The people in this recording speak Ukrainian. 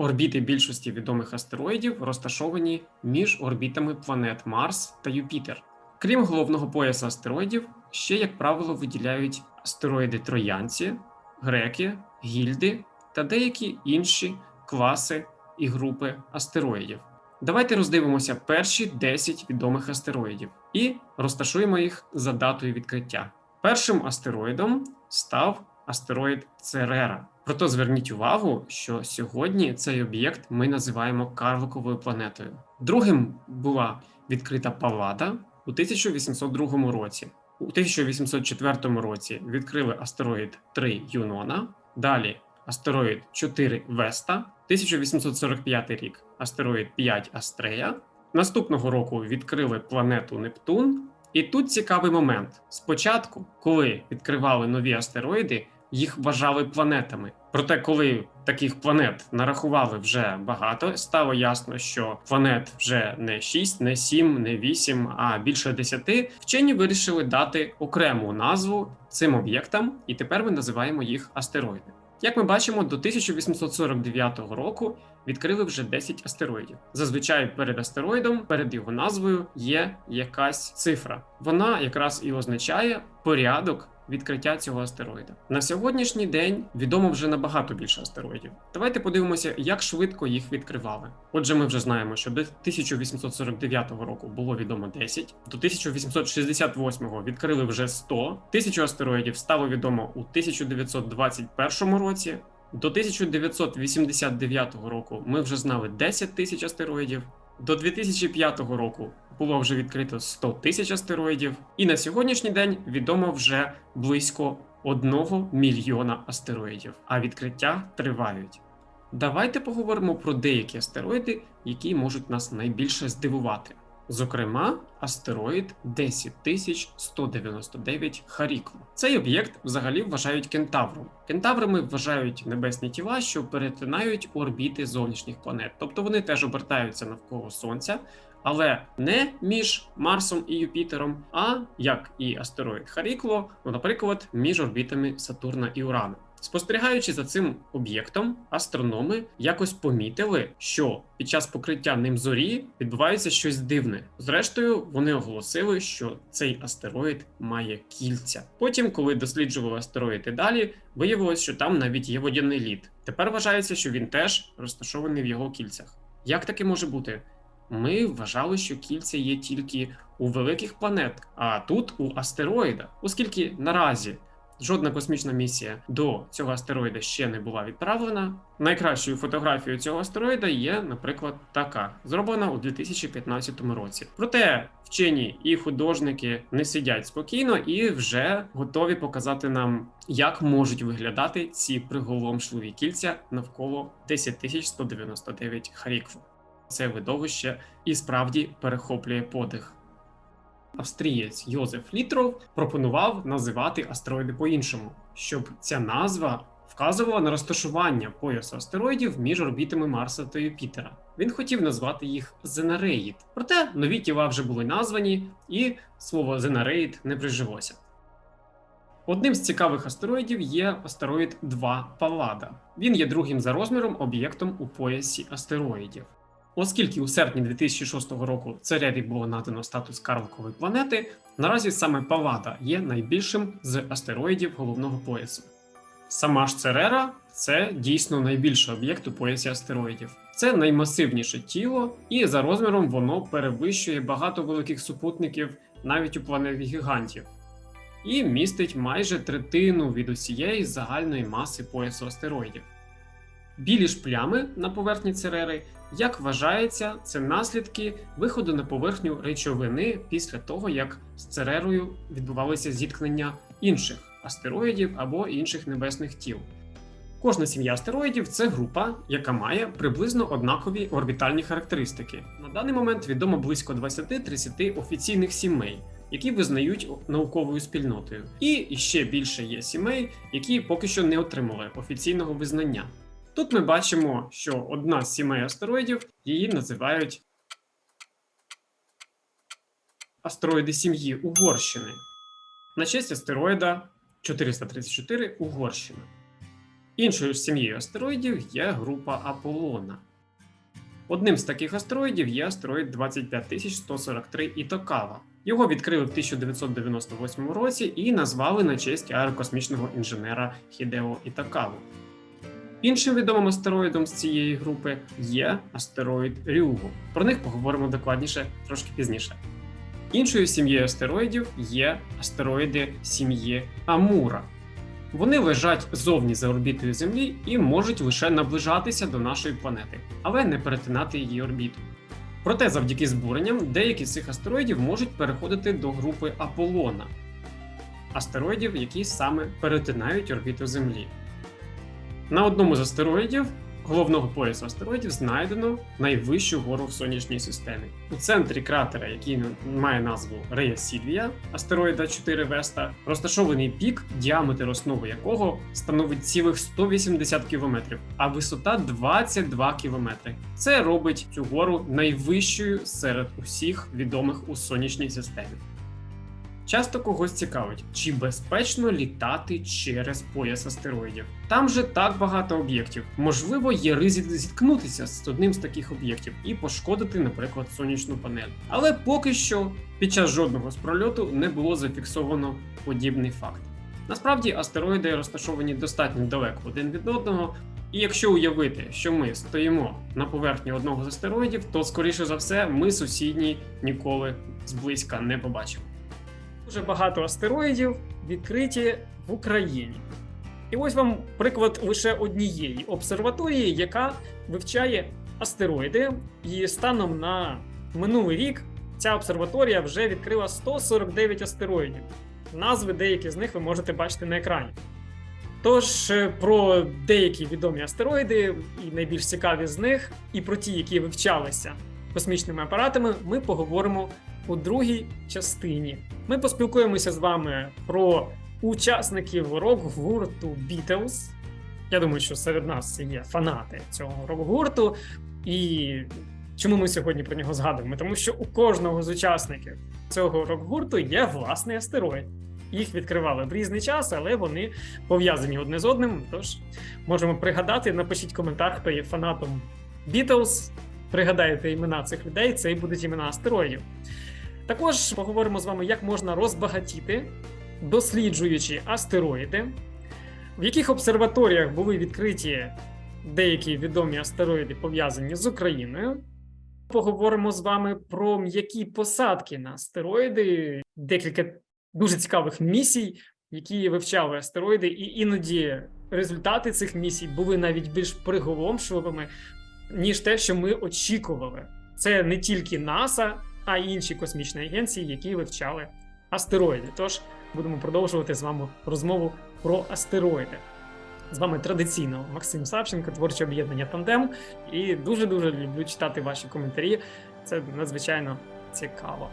Орбіти більшості відомих астероїдів розташовані між орбітами планет Марс та Юпітер. Крім головного пояса астероїдів, ще, як правило, виділяють астероїди Троянці, Греки, Гільди та деякі інші класи і групи астероїдів. Давайте роздивимося перші 10 відомих астероїдів і розташуємо їх за датою відкриття. Першим астероїдом став астероїд Церера. Проте зверніть увагу, що сьогодні цей об'єкт ми називаємо карликовою планетою. Другим була відкрита Паллада у 1802 році. У 1804 році відкрили астероїд 3 Юнона, далі астероїд 4 Веста, 1845 рік астероїд 5 Астрея. Наступного року відкрили планету Нептун. І тут цікавий момент: спочатку, коли відкривали нові астероїди, їх вважали планетами. Проте, коли таких планет нарахували вже багато, стало ясно, що планет вже не 6, не 7, не 8, а більше 10, Вчені вирішили дати окрему назву цим об'єктам, і тепер ми називаємо їх астероїди. Як ми бачимо, до 1849 року відкрили вже 10 астероїдів. Зазвичай перед астероїдом, перед його назвою, є якась цифра. Вона якраз і означає порядок відкриття цього астероїда. На сьогоднішній день відомо вже набагато більше астероїдів. Давайте подивимося, як швидко їх відкривали. Отже, ми вже знаємо, що до 1849 року було відомо 10, до 1868 відкрили вже 100, тисячу астероїдів стало відомо у 1921 році. До 1989 року ми вже знали 10 тисяч астероїдів. До 2005 року було вже відкрито 100 тисяч астероїдів, і на сьогоднішній день відомо вже близько 1 мільйона астероїдів, а відкриття тривають. Давайте поговоримо про деякі астероїди, які можуть нас найбільше здивувати. Зокрема, астероїд 10199 Харікло. Цей об'єкт взагалі вважають кентавром. Кентаврами вважають небесні тіла, що перетинають орбіти зовнішніх планет, тобто вони теж обертаються навколо Сонця, але не між Марсом і Юпітером, а як і астероїд Харікло, ну, наприклад, між орбітами Сатурна і Урана. Спостерігаючи за цим об'єктом, астрономи якось помітили, що під час покриття ним зорі відбувається щось дивне. Зрештою, вони оголосили, що цей астероїд має кільця. Потім, коли досліджували астероїди далі, виявилось, що там навіть є водяний лід. Тепер вважається, що він теж розташований в його кільцях. Як таке може бути? Ми вважали, що кільця є тільки у великих планет, а тут у астероїда, оскільки наразі жодна космічна місія до цього астероїда ще не була відправлена. Найкращою фотографією цього астероїда є, наприклад, така, зроблена у 2015 році. Проте вчені і художники не сидять спокійно і вже готові показати нам, як можуть виглядати ці приголомшливі кільця навколо 10199 Харікву. Це видовище і справді перехоплює подих. Австрієць Йозеф Літров пропонував називати астероїди по-іншому, щоб ця назва вказувала на розташування поясу астероїдів між орбітами Марса та Юпітера. Він хотів назвати їх Зенареїд, проте нові тіла вже були названі, і слово Зенареїд не прижилося. Одним з цікавих астероїдів є астероїд 2 Паллада. Він є другим за розміром об'єктом у поясі астероїдів. Оскільки у серпні 2006 року Церері було надано статус карликової планети, наразі саме Паллада є найбільшим з астероїдів головного поясу. Сама ж Церера це дійсно найбільший об'єкт у поясі астероїдів. Це наймасивніше тіло, і за розміром воно перевищує багато великих супутників навіть у планеті гігантів, і містить майже третину від усієї загальної маси поясу астероїдів. Білі ж плями на поверхні Церери, як вважається, це наслідки виходу на поверхню речовини після того, як з Церерою відбувалися зіткнення інших астероїдів або інших небесних тіл. Кожна сім'я астероїдів це група, яка має приблизно однакові орбітальні характеристики. На даний момент відомо близько 20-30 офіційних сімей, які визнають науковою спільнотою. І ще більше є сімей, які поки що не отримали офіційного визнання. Тут ми бачимо, що одна з сімей астероїдів її називають астероїди сім'ї Угорщини. На честь астероїда 434 Угорщина. Іншою сім'єю астероїдів є група Аполлона. Одним з таких астероїдів є астероїд 25143 Ітокава. Його відкрили в 1998 році і назвали на честь аерокосмічного інженера Хідео Ітокаву. Іншим відомим астероїдом з цієї групи є астероїд Рюгу. Про них поговоримо докладніше трошки пізніше. Іншою сім'єю астероїдів є астероїди сім'ї Амура. Вони лежать зовні за орбітою Землі і можуть лише наближатися до нашої планети, але не перетинати її орбіту. Проте, завдяки збуренням, деякі з цих астероїдів можуть переходити до групи Аполлона, астероїдів, які саме перетинають орбіту Землі. На одному з астероїдів, головного поясу астероїдів, знайдено найвищу гору в сонячній системі. У центрі кратера, який має назву Рея Сільвія, астероїда 4 Веста, розташований пік, діаметр основи якого становить цілих 180 км, а висота 22 км. Це робить цю гору найвищою серед усіх відомих у сонячній системі. Часто когось цікавить, чи безпечно літати через пояс астероїдів. Там же так багато об'єктів. Можливо, є ризик зіткнутися з одним з таких об'єктів і пошкодити, наприклад, сонячну панель. Але поки що під час жодного з прольоту не було зафіксовано подібний факт. Насправді астероїди розташовані достатньо далеко один від одного. І якщо уявити, що ми стоїмо на поверхні одного з астероїдів, то скоріше за все ми сусідній ніколи зблизька не побачимо. Дуже багато астероїдів відкриті в Україні. І ось вам приклад лише однієї обсерваторії, яка вивчає астероїди. І станом на минулий рік ця обсерваторія вже відкрила 149 астероїдів. Назви деякі з них ви можете бачити на екрані. Тож е, про деякі відомі астероїди, і найбільш цікаві з них, і про ті, які вивчалися космічними апаратами, ми поговоримо у другій частині. Ми поспілкуємося з вами про учасників рок-гурту Beatles. Я думаю, що серед нас є фанати цього рок-гурту. І чому ми сьогодні про нього згадуємо? Тому що у кожного з учасників цього рок-гурту є власний астероїд. Їх відкривали в різний час, але вони пов'язані одне з одним. Тож можемо пригадати. Напишіть коментар, хто є фанатом Beatles. Пригадаєте імена цих людей, це і будуть імена астероїдів. Також поговоримо з вами, як можна розбагатіти, досліджуючи астероїди, в яких обсерваторіях були відкриті деякі відомі астероїди, пов'язані з Україною. Поговоримо з вами про м'які посадки на астероїди, декілька дуже цікавих місій, які вивчали астероїди, і іноді результати цих місій були навіть більш приголомшливими, ніж те, що ми очікували. Це не тільки НАСА, а інші космічні агенції, які вивчали астероїди. Тож будемо продовжувати з вами розмову про астероїди. З вами традиційно Максим Савченко, творче об'єднання Тандем. І дуже дуже люблю читати ваші коментарі. Це надзвичайно цікаво.